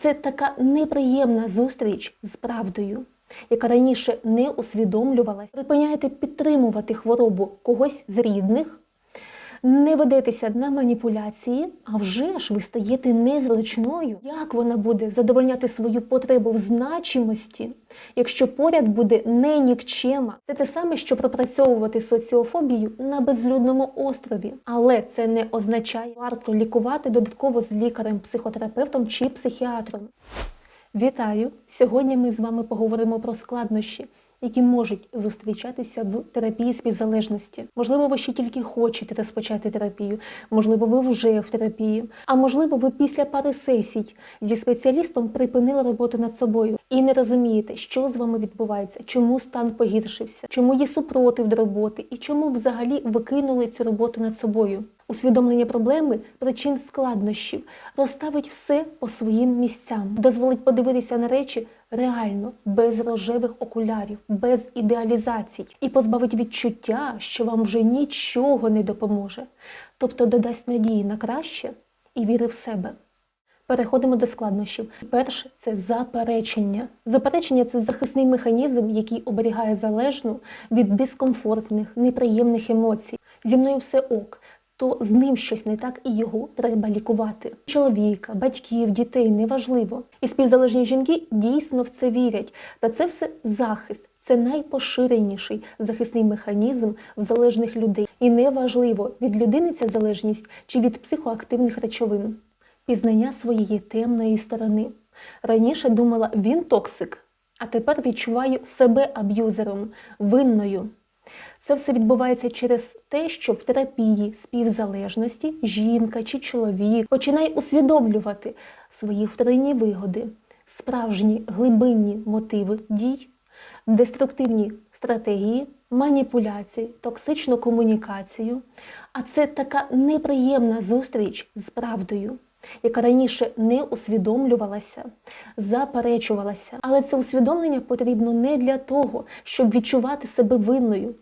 Це така неприємна зустріч з правдою, яка раніше не усвідомлювалась. Припиняєте підтримувати хворобу когось з рідних, не ведетеся на маніпуляції, а вже ж ви стаєте незручною. Як вона буде задовольняти свою потребу в значимості, якщо поряд буде не нікчема? Це те саме, що пропрацьовувати соціофобію на безлюдному острові. Але це не означає варто лікувати додатково з лікарем, психотерапевтом чи психіатром. Вітаю! Сьогодні ми з вами поговоримо про складнощі, які можуть зустрічатися в терапії співзалежності. Можливо, ви ще тільки хочете розпочати терапію, можливо, ви вже в терапії, а можливо, ви після пари сесій зі спеціалістом припинили роботу над собою і не розумієте, що з вами відбувається, чому стан погіршився, чому є супротив до роботи і чому взагалі ви кинули цю роботу над собою. Усвідомлення проблеми, причин складнощів розставить все по своїм місцям, дозволить подивитися на речі реально, без рожевих окулярів, без ідеалізацій і позбавить відчуття, що вам вже нічого не допоможе, тобто додасть надії на краще і віри в себе. Переходимо до складнощів. Перше це заперечення. Заперечення це захисний механізм, який оберігає залежну від дискомфортних, неприємних емоцій. Зі мною все ок. То з ним щось не так і його треба лікувати. Чоловіка, батьків, дітей неважливо. І співзалежні жінки дійсно в це вірять. Та це все захист. Це найпоширеніший захисний механізм в залежних людей. І неважливо, від людини ця залежність чи від психоактивних речовин. Пізнання своєї темної сторони. Раніше думала, він токсик, а тепер відчуваю себе аб'юзером, винною. Це все відбувається через те, що в терапії співзалежності жінка чи чоловік починає усвідомлювати свої вторинні вигоди, справжні глибинні мотиви дій, деструктивні стратегії, маніпуляції, токсичну комунікацію. А це така неприємна зустріч з правдою. Яка раніше не усвідомлювалася, заперечувалася. Але це усвідомлення потрібно не для того, щоб відчувати себе винною.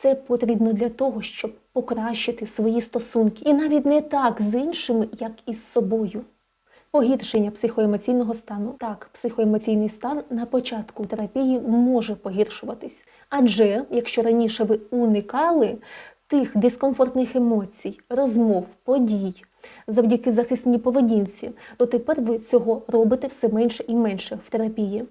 Це потрібно для того, щоб покращити свої стосунки. І навіть не так з іншими, як і з собою. Погіршення психоемоційного стану. Так, психоемоційний стан на початку терапії може погіршуватись. Адже якщо раніше ви уникали тих дискомфортних емоцій, розмов, подій, завдяки захисній поведінці, то тепер ви цього робите все менше і менше в терапії.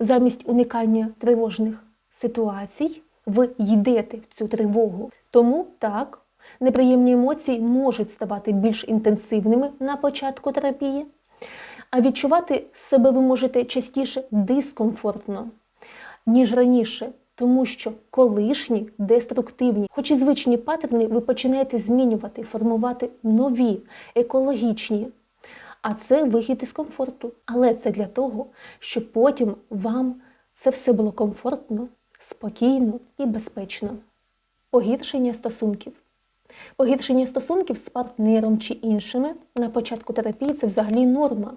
Замість уникання тривожних ситуацій ви йдете в цю тривогу. Тому так, неприємні емоції можуть ставати більш інтенсивними на початку терапії, а відчувати себе ви можете частіше дискомфортно, ніж раніше. Тому що колишні деструктивні, хоч і звичні паттерни, ви починаєте змінювати, формувати нові, екологічні. А це вихід із комфорту. Але це для того, щоб потім вам це все було комфортно, спокійно і безпечно. Погіршення стосунків. Погіршення стосунків з партнером чи іншими на початку терапії це взагалі норма.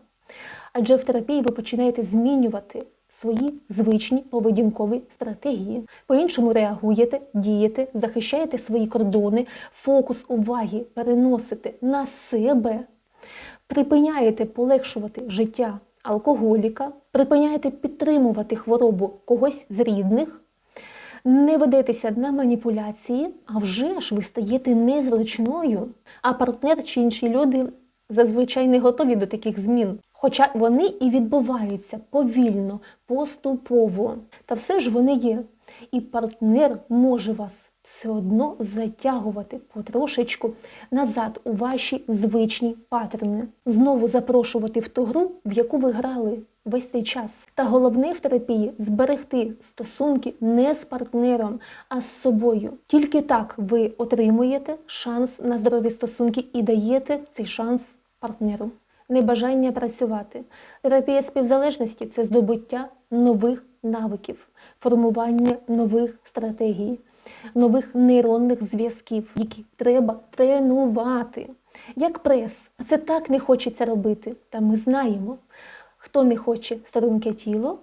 Адже в терапії ви починаєте змінювати свої звичні поведінкові стратегії. По-іншому реагуєте, дієте, захищаєте свої кордони, фокус уваги переносите на себе, припиняєте полегшувати життя алкоголіка, припиняєте підтримувати хворобу когось з рідних, не ведетеся на маніпуляції, а вже ж ви стаєте незручною. А партнер чи інші люди зазвичай не готові до таких змін. Хоча вони і відбуваються повільно, поступово. Та все ж вони є. І партнер може вас все одно затягувати потрошечку назад у ваші звичні паттерни, знову запрошувати в ту гру, в яку ви грали весь цей час. Та головне в терапії зберегти стосунки не з партнером, а з собою. Тільки так ви отримуєте шанс на здорові стосунки і даєте цей шанс партнеру. Небажання працювати. Терапія співзалежності це здобуття нових навиків, формування нових стратегій, нових нейронних зв'язків, які треба тренувати. Як прес. А це так не хочеться робити. Та ми знаємо, хто не хоче струнке тіло,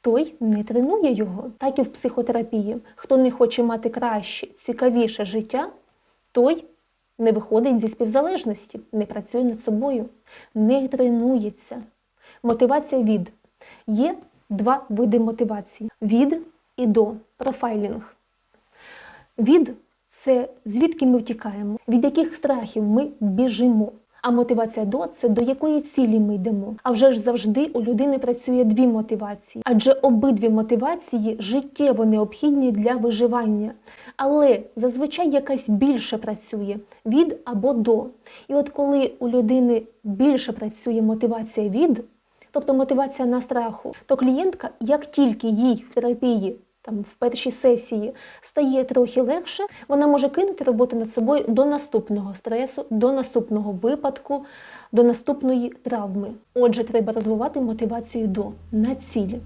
той не тренує його. Так і в психотерапії. Хто не хоче мати краще, цікавіше життя, той не виходить зі співзалежності, не працює над собою, не тренується. Мотивація від. Є два види мотивації: від і до. Профайлінг. Від це звідки ми втікаємо, від яких страхів ми біжимо. А мотивація до це до якої цілі ми йдемо. А вже ж завжди у людини працює дві мотивації, адже обидві мотивації життєво необхідні для виживання. Але зазвичай якась більше працює від або до. І от коли у людини більше працює мотивація від, тобто мотивація на страху, то клієнтка, як тільки їй в терапії там в першій сесії стає трохи легше, вона може кинути роботу над собою до наступного стресу, до наступного випадку, до наступної травми. Отже, треба розвивати мотивацію до на цілі.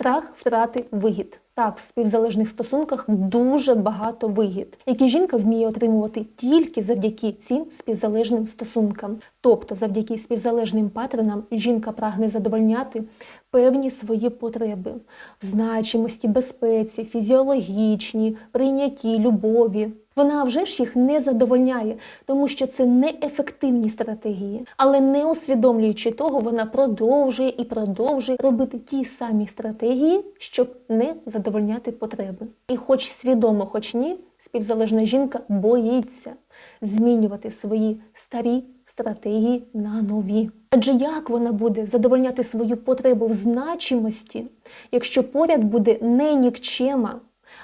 Страх втрати вигід. Так, в співзалежних стосунках дуже багато вигід, які жінка вміє отримувати тільки завдяки цим співзалежним стосункам. Тобто, завдяки співзалежним паттернам жінка прагне задовольняти певні свої потреби в значимості, безпеці, фізіологічні, прийнятті, любові. Вона вже ж їх не задовольняє, тому що це неефективні стратегії. Але не усвідомлюючи того, вона продовжує і продовжує робити ті самі стратегії, щоб не задовольняти потреби. І, хоч свідомо, хоч ні, співзалежна жінка боїться змінювати свої старі стратегії на нові. Адже як вона буде задовольняти свою потребу в значимості, якщо поряд буде не нікчема,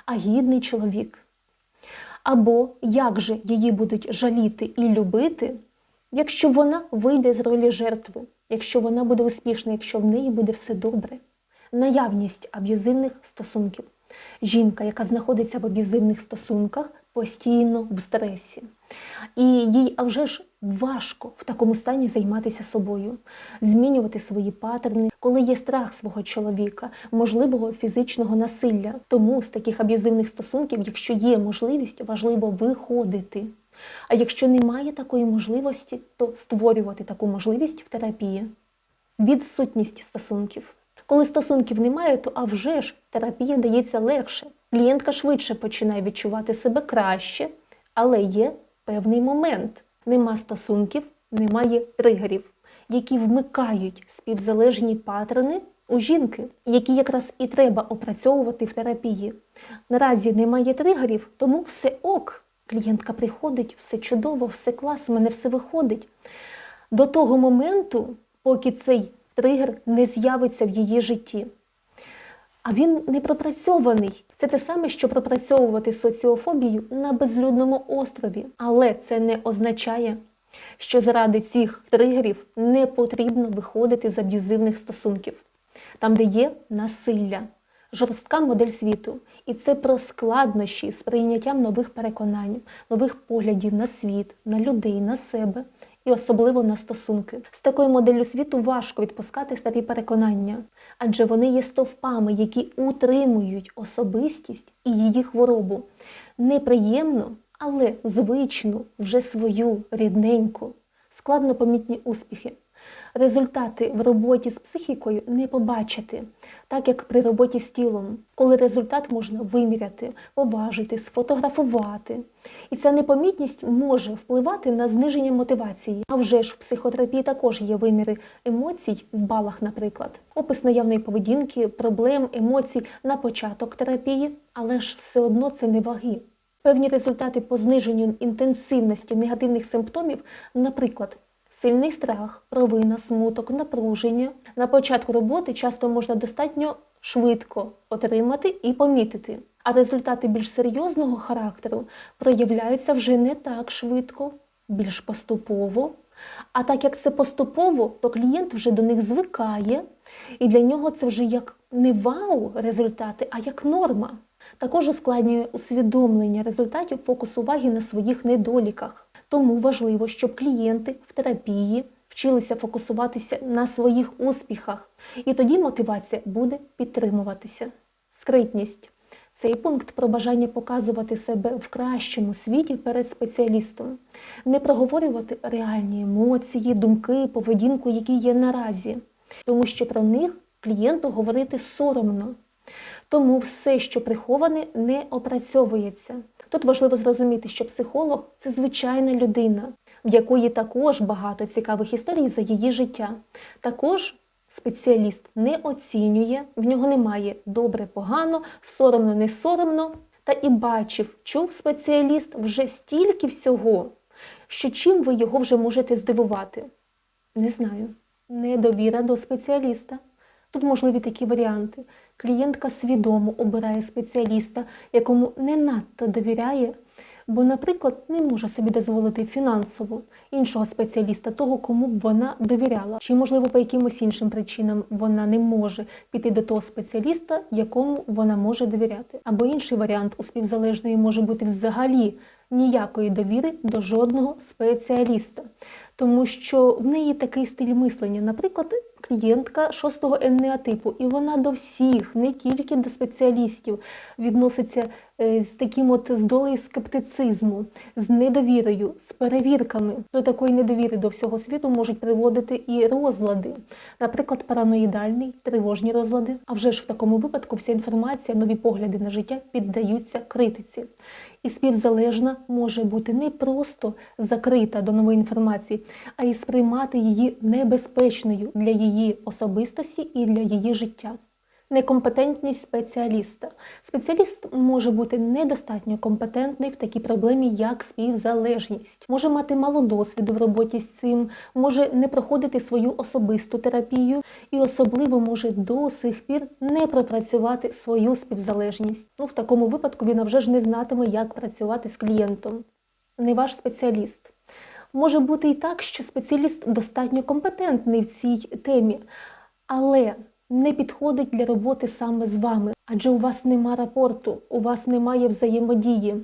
а гідний чоловік? Або як же її будуть жаліти і любити, якщо вона вийде з ролі жертви, якщо вона буде успішна, якщо в неї буде все добре? Наявність аб'юзивних стосунків. Жінка, яка знаходиться в аб'юзивних стосунках, постійно в стресі. І їй а вже ж важко в такому стані займатися собою, змінювати свої паттерни, коли є страх свого чоловіка, можливого фізичного насилля. Тому з таких аб'юзивних стосунків, якщо є можливість, важливо виходити. А якщо немає такої можливості, то створювати таку можливість в терапії. Відсутність стосунків. Коли стосунків немає, то а вже ж терапія дається легше. Клієнтка швидше починає відчувати себе краще, але є певний момент. Нема стосунків, немає тригерів, які вмикають співзалежні паттерни у жінки, які якраз і треба опрацьовувати в терапії. Наразі немає тригерів, тому все ок. Клієнтка приходить, все чудово, все клас, у мене все виходить. До того моменту, поки цей тригер не з'явиться в її житті. А він не пропрацьований. Це те саме, що пропрацьовувати соціофобію на безлюдному острові. Але це не означає, що заради цих тригерів не потрібно виходити з аб'юзивних стосунків, там, де є насилля, жорстка модель світу. І це про складнощі з прийняттям нових переконань, нових поглядів на світ, на людей, на себе і особливо на стосунки. З такою моделлю світу важко відпускати старі переконання, адже вони є стовпами, які утримують особистість і її хворобу. Неприємно, але звичну, вже свою рідненьку, складно помітні успіхи. Результати в роботі з психікою не побачити, так як при роботі з тілом, коли результат можна виміряти, поважити, сфотографувати. І ця непомітність може впливати на зниження мотивації. А вже ж в психотерапії також є виміри емоцій в балах, наприклад, опис наявної поведінки, проблем, емоцій на початок терапії, але ж все одно це не ваги. Певні результати по зниженню інтенсивності негативних симптомів, наприклад, Сильний страх, провина, смуток, напруження на початку роботи часто можна достатньо швидко отримати і помітити. А результати більш серйозного характеру проявляються вже не так швидко, більш поступово. А так як це поступово, то клієнт вже до них звикає, і для нього це вже як не вау результати, а як норма. Також ускладнює усвідомлення результатів фокус уваги на своїх недоліках. Тому важливо, щоб клієнти в терапії вчилися фокусуватися на своїх успіхах, і тоді мотивація буде підтримуватися. Скритність цей пункт про бажання показувати себе в кращому світі перед спеціалістом, не проговорювати реальні емоції, думки, поведінку, які є наразі, тому що про них клієнту говорити соромно. Тому все, що приховане, не опрацьовується. Тут важливо зрозуміти, що психолог це звичайна людина, в якої також багато цікавих історій за її життя. Також спеціаліст не оцінює, в нього немає добре, погано, соромно, не соромно. Та і бачив, чув спеціаліст вже стільки всього, що чим ви його вже можете здивувати? Не знаю. Недовіра до спеціаліста. Тут можливі такі варіанти. Клієнтка свідомо обирає спеціаліста, якому не надто довіряє, бо, наприклад, не може собі дозволити фінансово іншого спеціаліста, того, кому б вона довіряла, чи, можливо, по якимось іншим причинам вона не може піти до того спеціаліста, якому вона може довіряти. Або інший варіант у співзалежної може бути взагалі ніякої довіри до жодного спеціаліста, тому що в неї такий стиль мислення, наприклад. Клієнтка шостого енеатипу, і вона до всіх, не тільки до спеціалістів, відноситься е, з таким от з долею скептицизму, з недовірою, з перевірками. До такої недовіри до всього світу можуть приводити і розлади, наприклад, параноїдальний, тривожні розлади. А вже ж в такому випадку вся інформація, нові погляди на життя піддаються критиці. І співзалежна може бути не просто закрита до нової інформації, а й сприймати її небезпечною для її особистості і для її життя. Некомпетентність спеціаліста. Спеціаліст може бути недостатньо компетентний в такій проблемі, як співзалежність, може мати мало досвіду в роботі з цим, може не проходити свою особисту терапію і особливо може до сих пір не пропрацювати свою співзалежність. Ну, в такому випадку він вже ж не знатиме, як працювати з клієнтом. Не ваш спеціаліст. Може бути і так, що спеціаліст достатньо компетентний в цій темі, але не підходить для роботи саме з вами, адже у вас нема рапорту, у вас немає взаємодії.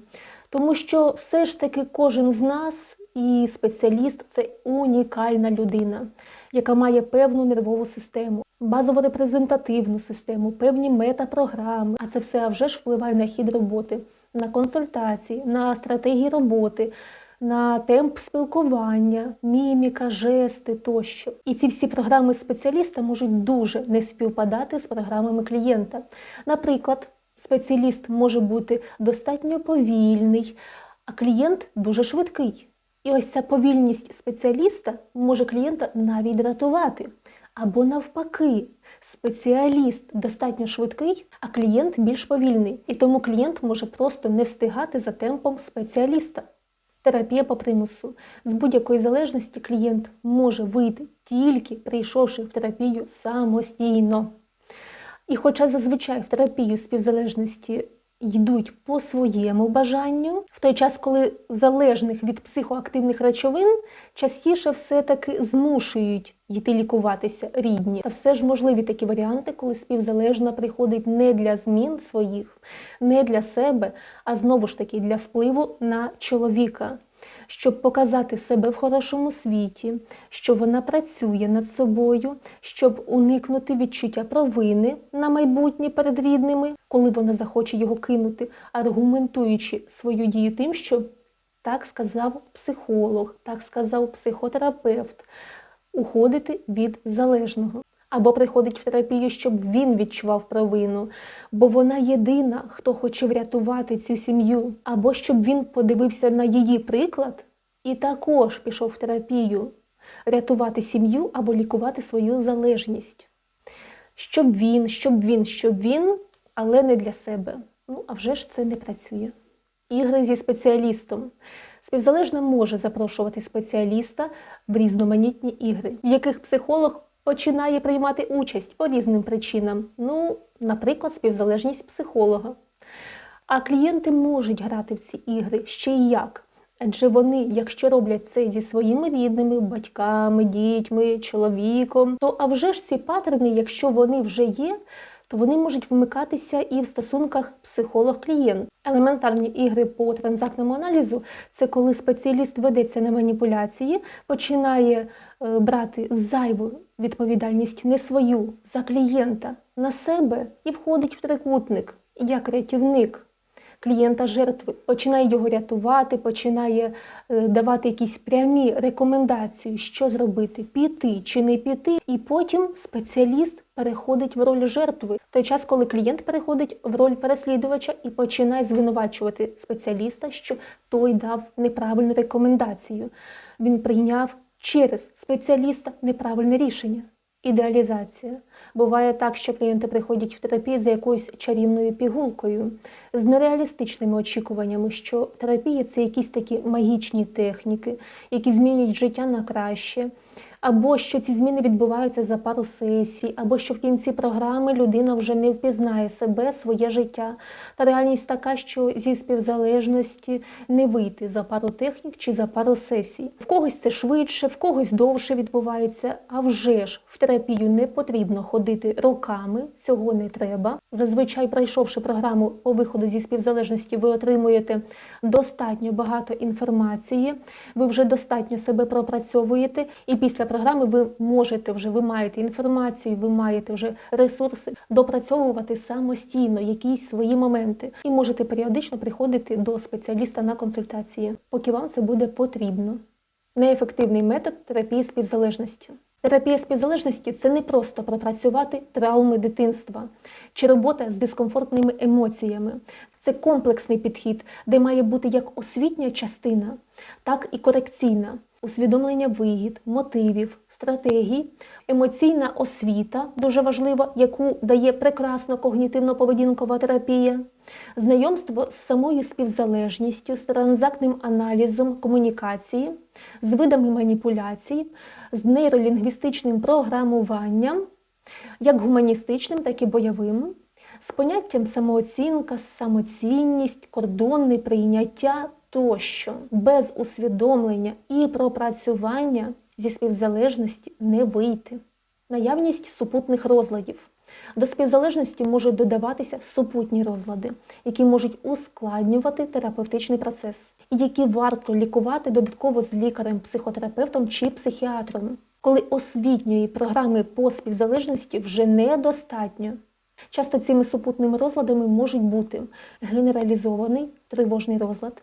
Тому що все ж таки кожен з нас і спеціаліст це унікальна людина, яка має певну нервову систему, базово репрезентативну систему, певні метапрограми. А це все вже ж впливає на хід роботи, на консультації, на стратегії роботи на темп спілкування, міміка, жести тощо. І ці всі програми спеціаліста можуть дуже не співпадати з програмами клієнта. Наприклад, спеціаліст може бути достатньо повільний, а клієнт дуже швидкий. І ось ця повільність спеціаліста може клієнта навіть дратувати. Або навпаки, спеціаліст достатньо швидкий, а клієнт більш повільний. І тому клієнт може просто не встигати за темпом спеціаліста. Терапія по примусу. З будь-якої залежності клієнт може вийти тільки прийшовши в терапію самостійно. І хоча зазвичай в терапію співзалежності йдуть по своєму бажанню, в той час, коли залежних від психоактивних речовин частіше все-таки змушують йти лікуватися рідні. Та все ж можливі такі варіанти, коли співзалежна приходить не для змін своїх, не для себе, а знову ж таки для впливу на чоловіка. Щоб показати себе в хорошому світі, що вона працює над собою, щоб уникнути відчуття провини на майбутнє перед рідними, коли вона захоче його кинути, аргументуючи свою дію тим, що так сказав психолог, так сказав психотерапевт, уходити від залежного. Або приходить в терапію, щоб він відчував провину, бо вона єдина, хто хоче врятувати цю сім'ю, або щоб він подивився на її приклад і також пішов в терапію рятувати сім'ю або лікувати свою залежність. Щоб він, щоб він, щоб він, але не для себе. Ну, а вже ж це не працює. Ігри зі спеціалістом. Співзалежна може запрошувати спеціаліста в різноманітні ігри, в яких психолог починає приймати участь по різним причинам. Ну, наприклад, співзалежність психолога. А клієнти можуть грати в ці ігри ще й як. Адже вони, якщо роблять це зі своїми рідними, батьками, дітьми, чоловіком, то а вже ж ці паттерни, якщо вони вже є, то вони можуть вмикатися і в стосунках психолог-клієнт. Елементарні ігри по транзактному аналізу це коли спеціаліст ведеться на маніпуляції, починає брати зайву відповідальність не свою за клієнта на себе і входить в трикутник як рятівник клієнта жертви, починає його рятувати, починає е, давати якісь прямі рекомендації, що зробити, піти чи не піти. І потім спеціаліст переходить в роль жертви. В той час, коли клієнт переходить в роль переслідувача і починає звинувачувати спеціаліста, що той дав неправильну рекомендацію. Він прийняв через спеціаліста неправильне рішення. Ідеалізація. Буває так, що клієнти приходять в терапію за якоюсь чарівною пігулкою, з нереалістичними очікуваннями, що терапія це якісь такі магічні техніки, які змінюють життя на краще, або що ці зміни відбуваються за пару сесій, або що в кінці програми людина вже не впізнає себе, своє життя. Та реальність така, що зі співзалежності не вийти за пару технік чи за пару сесій. В когось це швидше, в когось довше відбувається. А вже ж в терапію не потрібно ходити роками, цього не треба. Зазвичай, пройшовши програму по виходу зі співзалежності, ви отримуєте достатньо багато інформації, ви вже достатньо себе пропрацьовуєте, і після програми ви можете вже, ви маєте інформацію, ви маєте вже ресурси допрацьовувати самостійно якісь свої моменти, і можете періодично приходити до спеціаліста на консультації, поки вам це буде потрібно. Неефективний метод терапії співзалежності. Терапія співзалежності це не просто пропрацювати травми дитинства чи робота з дискомфортними емоціями. Це комплексний підхід, де має бути як освітня частина, так і корекційна, усвідомлення вигід, мотивів, стратегій, емоційна освіта дуже важлива, яку дає прекрасно когнітивно-поведінкова терапія, знайомство з самою співзалежністю, з транзактним аналізом комунікації, з видами маніпуляцій, з нейролінгвістичним програмуванням, як гуманістичним, так і бойовим, з поняттям самооцінка, самоцінність, кордонне прийняття тощо, без усвідомлення і пропрацювання зі співзалежності не вийти. Наявність супутних розладів. До співзалежності можуть додаватися супутні розлади, які можуть ускладнювати терапевтичний процес, і які варто лікувати додатково з лікарем, психотерапевтом чи психіатром, коли освітньої програми по співзалежності вже недостатньо. Часто цими супутними розладами можуть бути генералізований тривожний розлад,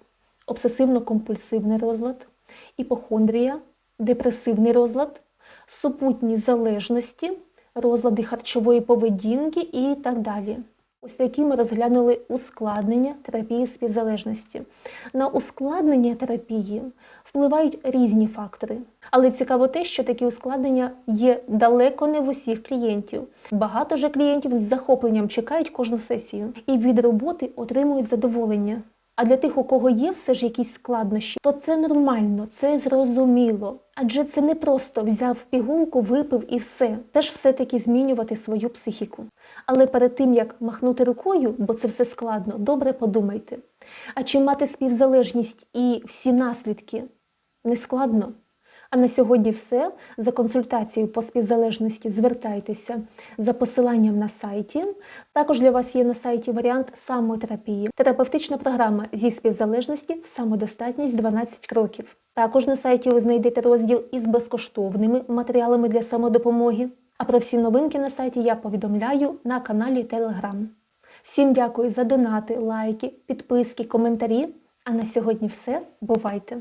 обсесивно-компульсивний розлад, іпохондрія, депресивний розлад, супутні залежності, розлади харчової поведінки і так далі. Ось такі ми розглянули ускладнення терапії співзалежності. На ускладнення терапії впливають різні фактори. Але цікаво те, що такі ускладнення є далеко не в усіх клієнтів. Багато же клієнтів з захопленням чекають кожну сесію і від роботи отримують задоволення. А для тих, у кого є все ж якісь складнощі, то це нормально, це зрозуміло. Адже це не просто взяв пігулку, випив і все. Це ж все-таки змінювати свою психіку. Але перед тим, як махнути рукою, бо це все складно, добре подумайте. А чи мати співзалежність і всі наслідки не складно? А на сьогодні все. За консультацією по співзалежності звертайтеся за посиланням на сайті. Також для вас є на сайті варіант самотерапії, терапевтична програма зі співзалежності самодостатність 12 кроків. Також на сайті ви знайдете розділ із безкоштовними матеріалами для самодопомоги. А про всі новинки на сайті я повідомляю на каналі Telegram. Всім дякую за донати, лайки, підписки, коментарі. А на сьогодні все. Бувайте!